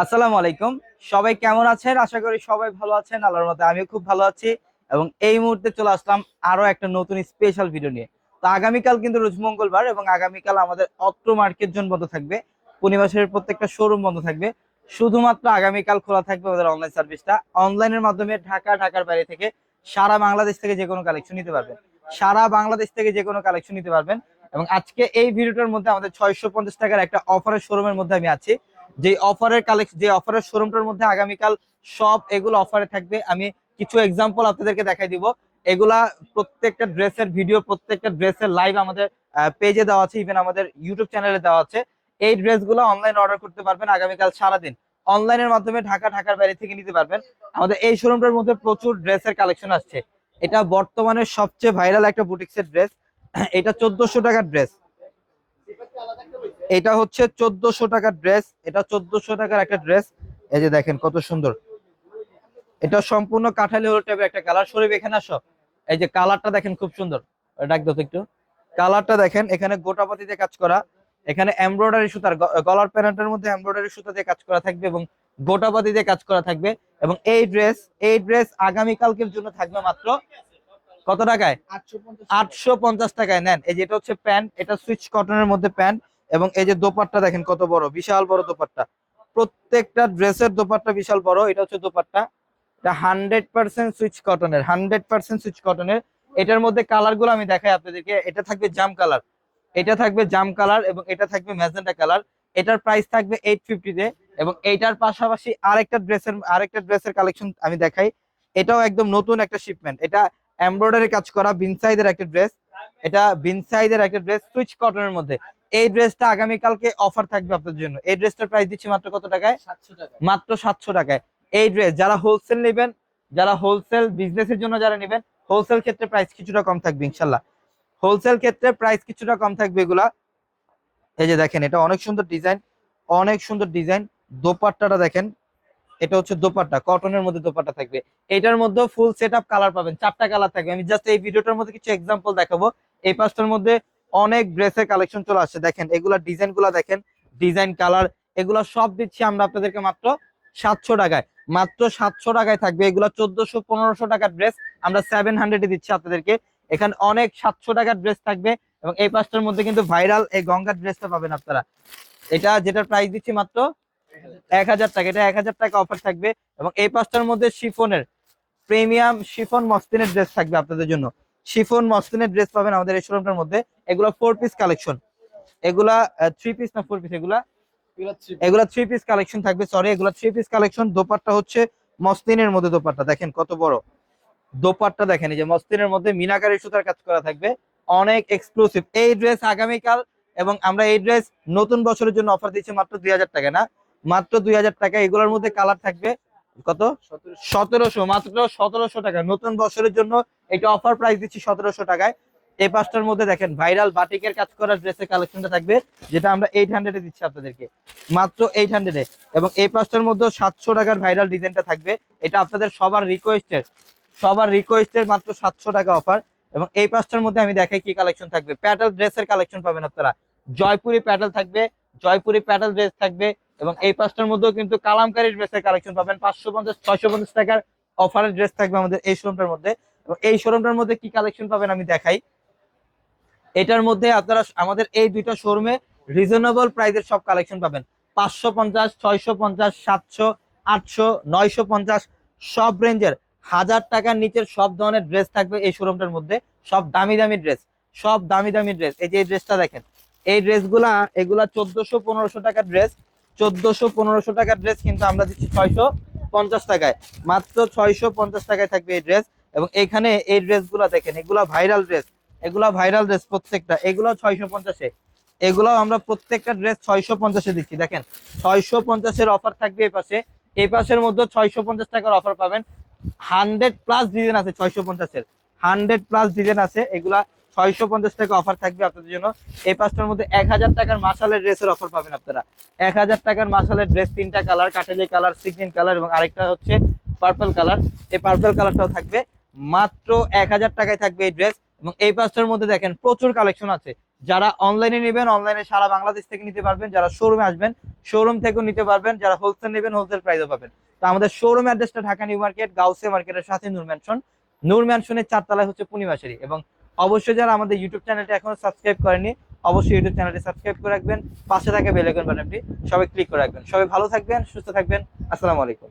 আসসালামু আলাইকুম। সবাই কেমন আছেন? আশা করি সবাই ভালো আছেন, আল্লাহর মতে আমিও খুব ভালো আছি। এবং এই মুহূর্তে চলে আসলাম আরও একটা নতুন স্পেশাল ভিডিও নিয়ে। তো আগামীকাল কিন্তু রোজ মঙ্গলবার এবং আগামীকাল আমাদের অত্র মার্কেট জোন বন্ধ থাকবে। পূর্ণিমাসের প্রত্যেকটা শোরুম বন্ধ থাকবে। শুধুমাত্র আগামীকাল খোলা থাকবে আমাদের অনলাইন সার্ভিসটা অনলাইনের মাধ্যমে ঢাকা, ঢাকার বাইরে থেকে সারা বাংলাদেশ থেকে যে কোনো কালেকশন নিতে পারবেন। সারা বাংলাদেশ থেকে যে কোনো কালেকশন নিতে পারবেন। এবং আজকে এই ভিডিওটার মধ্যে আমাদের ছয়শো পঞ্চাশ টাকার একটা অফারের শোরুমের মধ্যে আমি আছি। যে অফারের কালেকশন যে অফারের শোরুমটার মধ্যে আগামীকাল সব এগুলো অফারে থাকবে। আমি কিছু এক্সাম্পল আপনাদেরকে দেখাই দিব। এগুলা প্রত্যেকটা ড্রেসের ভিডিও প্রত্যেকটা ড্রেসের লাইভ আমাদের পেজে দেওয়া আছে। ইভেন আমাদের ইউটিউব চ্যানেলে দেওয়া আছে। এই ড্রেসগুলো অনলাইন অর্ডার করতে পারবেন আগামীকাল সারাদিন। অনলাইনের মাধ্যমে ঢাকা, ঢাকার বাইরে থেকে নিতে পারবেন। আমাদের এই শোরুমটার মধ্যে প্রচুর ড্রেসের কালেকশন আসছে। এটা বর্তমানে সবচেয়ে ভাইরাল একটা বুটিক্সের ড্রেস এটা চোদ্দশো টাকার ড্রেস এটা হচ্ছে চোদ্দশো টাকার ড্রেস এটা চোদ্দশো টাকার একটা ড্রেস এই যে দেখেন কত সুন্দর। এটা সম্পূর্ণ কাঠালি হলুদ টাইপের একটা কালার শরীফ এখানে আসো। এই যে কালারটা দেখেন খুব সুন্দর। ডাক একটু। কালারটা দেখেন এখানে গোটাপাতিতে কাজ করা। এখানে এমব্রয়ডারি সুতার গলার প্যান্টের মধ্যে এমব্রয়ডারি সুতা দিয়ে কাজ করা থাকবে এবং গোটাপাতি দিয়ে কাজ করা থাকবে। এবং এই ড্রেস এই ড্রেস আগামী কালকের জন্য থাকবে মাত্র কত টাকায়? আটশো পঞ্চাশ টাকায় নেন। এই যে এটা হচ্ছে প্যান্ট এটা সুইচ কটনের মধ্যে প্যান্ট। এবং এই যে দোপাট্টা দেখেন কত বড়, বিশাল বড় দোপাট্টা। প্রত্যেকটা ড্রেসের দোপাট্টা বিশাল বড়, এটা হচ্ছে দোপাট্টা। এটা হান্ড্রেড পার্সেন্ট সুইচ কটনের, হান্ড্রেড পার্সেন্ট সুইচ কটনের। এটার মধ্যে কালারগুলো আমি দেখাই আপনাদেরকে, এটা থাকবে জাম কালার। এটা থাকবে জাম কালার এবং এটা থাকবে ম্যাজেন্টা কালার। এটার প্রাইস থাকবে এইট ফিফটিতে এবং এইটার পাশাপাশি আরেকটা ড্রেসের আরেকটা ড্রেসের কালেকশন আমি দেখাই। এটাও একদম নতুন একটা শিপমেন্ট এটা এমব্রয়ডারি কাজ করা বিনসাইদের একটা ড্রেস। এটা বিনসাইদের একটা ড্রেস, সুইচ কটনের মধ্যে। এই ড্রেসটা আগামীকালকে অফার থাকবে আপনাদের জন্য। এই ড্রেসটার প্রাইস দিচ্ছি মাত্র কত টাকায়? মাত্র সাতশো টাকায়। এই ড্রেস যারা হোলসেল নেবেন যারা হোলসেল বিজনেসের জন্য যারা নেবেন হোলসেল ক্ষেত্রে প্রাইস কিছুটা কম থাকবে ইনশাল্লাহ। হোলসেল ক্ষেত্রে প্রাইস কিছুটা কম থাকবে এগুলা। এই যে দেখেন এটা অনেক সুন্দর ডিজাইন অনেক সুন্দর ডিজাইন দোপাট্টাটা দেখেন এটা হচ্ছে দোপাট্টা কটনের মধ্যে দোপাট্টা থাকবে। এটার মধ্যে ফুল সেট আপ কালার পাবেন চারটা কালার থাকবে। আমি জাস্ট এই ভিডিওটার মধ্যে কিছু এক্সাম্পল দেখাবো। এই পাঁচটার মধ্যে অনেক ড্রেসের কালেকশন চলে আসছে। দেখেন, এগুলা ডিজাইনগুলা দেখেন, ডিজাইন, কালার, এগুলা সব দিচ্ছি আমরা আপনাদেরকে মাত্র সাতশো টাকায়। মাত্র সাতশো টাকায় থাকবে। এগুলা চোদ্দশো, পনেরোশো টাকার ড্রেস আমরা সেভেন হান্ড্রেডে দিচ্ছি আপনাদেরকে। এখানে অনেক সাতশো টাকার ড্রেস থাকবে এবং এই পাঁচটার মধ্যে কিন্তু ভাইরাল এই গঙ্গার ড্রেসটা পাবেন আপনারা। এটা যেটার প্রাইস দিচ্ছি মাত্র এক হাজার টাকা। এটা এক হাজার টাকা অফার থাকবে এবং এই পাঁচটার মধ্যে শিফনের প্রিমিয়াম শিফন মসলিনের ড্রেস থাকবে আপনাদের জন্য। শিফন মসলিনের ড্রেস পাবেন আমাদের এই শোরুমটার মধ্যে। এগুলো ফোর পিস কালেকশন এগুলা থ্রি পিস না ফোর পিস এগুলা? এগুলা থ্রি পিস কালেকশন থাকবে সরি এগুলা থ্রি পিস কালেকশন দোপাট্টা হচ্ছে মসলিনের মধ্যে দোপাট্টা। দেখেন কত বড়। দোপাট্টা দেখেন এই যে মসলিনের মধ্যে মিনাকারি সুতার কাজ করা থাকবে। অনেক এক্সক্লুসিভ এই ড্রেস আগামীকাল এবং আমরা এই ড্রেস নতুন বছরের জন্য অফার দিচ্ছি মাত্র দুই হাজার টাকা না? মাত্র দুই হাজার টাকা। এগুলোর মধ্যে কালার থাকবে কত? সতেরোশো। মাত্র সতেরোশো টাকা। নতুন বছরের জন্য এটা অফার প্রাইস দিচ্ছি সতেরোশো টাকায়। এই পাঁচটার মধ্যে দেখেন ভাইরাল বাটিকের কাজ করা ড্রেসের কালেকশনটা থাকবে যেটা আমরা এইট হান্ড্রেডে দিচ্ছি আপনাদেরকে। মাত্র এইট হান্ড্রেডে এবং এই পাঁচটার মধ্যে সাতশো টাকার ভাইরাল ডিজাইনটা থাকবে। এটা আপনাদের সবার রিকোয়েস্টের সবার রিকোয়েস্টের মাত্র সাতশো টাকা অফার এবং এই পাঁচটার মধ্যে আমি দেখাই কি কালেকশন থাকবে। প্যাটেল ড্রেসের কালেকশন পাবেন আপনারা। জয়পুরি প্যাটেল থাকবে জয়পুরি প্যাটেল ড্রেস থাকবে এবং এই পাঁচটার মধ্যেও কিন্তু কালামকারী ড্রেসের কালেকশন পাবেন। পাঁচশো পঞ্চাশ, ছয়শো পঞ্চাশ টাকার অফারের ড্রেস থাকবে আমাদের এই শোরুমটার মধ্যে। এবং এই শোরুমটার মধ্যে কি কালেকশন পাবেন আমি দেখাই। এটার মধ্যে আপনারা আমাদের এই দুইটা শোরুমে রিজনেবল প্রাইসের সব কালেকশন পাবেন। পাঁচশো পঞ্চাশ, ছয়শো পঞ্চাশ, সাতশো, আটশো, নয়শো পঞ্চাশ, সব রেঞ্জের হাজার টাকার নিচের সব ধরনের ড্রেস থাকবে এই শোরুমটার মধ্যে। সব দামি দামি ড্রেস সব দামি দামি ড্রেস এই যে এই ড্রেসটা দেখেন, এই ড্রেসগুলা এগুলা চোদ্দশো পনেরোশো টাকার ড্রেস চোদ্দশো পনেরোশো টাকার ড্রেস কিন্তু আমরা দিচ্ছি ছয়শো পঞ্চাশ টাকায়। মাত্র ছয়শো পঞ্চাশ টাকায় থাকবে এই ড্রেস এবং এখানে এই ড্রেসগুলা দেখেন, এগুলা ভাইরাল ড্রেস এগুলা ভাইরাল ড্রেস প্রত্যেকটা। এগুলো ছয়শো পঞ্চাশে। এগুলো আমরা প্রত্যেকটা ড্রেস ছয়শো পঞ্চাশে দিচ্ছি। দেখেন, ছয়শো পঞ্চাশের অফার থাকবে এই পাশে। এই পাশের মধ্যে ছয়শো পঞ্চাশ টাকার অফার পাবেন। হান্ড্রেড প্লাস ডিজাইন আছে ছয়শো পঞ্চাশের। হান্ড্রেড প্লাস ডিজাইন আছে। এগুলা ছয়শো পঞ্চাশ টাকা অফার থাকবে আপনাদের জন্য। এই পাঁচটার মধ্যে এক হাজার টাকার মাসালের ড্রেসের অফার পাবেন আপনারা। এক হাজার টাকার মাসালের ড্রেস তিনটা কালার কাটেলি কালার সিগনিন কালার এবং আরেকটা হচ্ছে পার্পল কালার এই পার্পল কালারটাও থাকবে। মাত্র এক হাজার টাকায় থাকবে এই ড্রেস এবং এই পাঁচটার মধ্যে দেখেন প্রচুর কালেকশন আছে। যারা অনলাইনে নেবেন অনলাইনে সারা বাংলাদেশ থেকে নিতে পারবেন। যারা শোরুমে আসবেন শোরুম থেকেও নিতে পারবেন। যারা হোলসেল নেবেন হোলসেল প্রাইসও পাবেন। তো আমাদের শোরুম অ্যাড্রেসটা ঢাকা নিউ মার্কেট, গাউসে মার্কেটের সাথে নূর ম্যানশন। নূর ম্যানশনের চারতলায় হচ্ছে পূর্ণিমাশারি এবং অবশ্যই যারা আমাদের ইউটিউব চ্যানেলটা এখনও সাবস্ক্রাইব করেনি, অবশ্যই ইউটিউব চ্যানেলটি সাবস্ক্রাইব করে রাখবেন। পাশে থাকা বেলাইকন বাটনটি সবাই ক্লিক করে রাখবেন। সবাই ভালো থাকবেন, সুস্থ থাকবেন। আসসালামু আলাইকুম।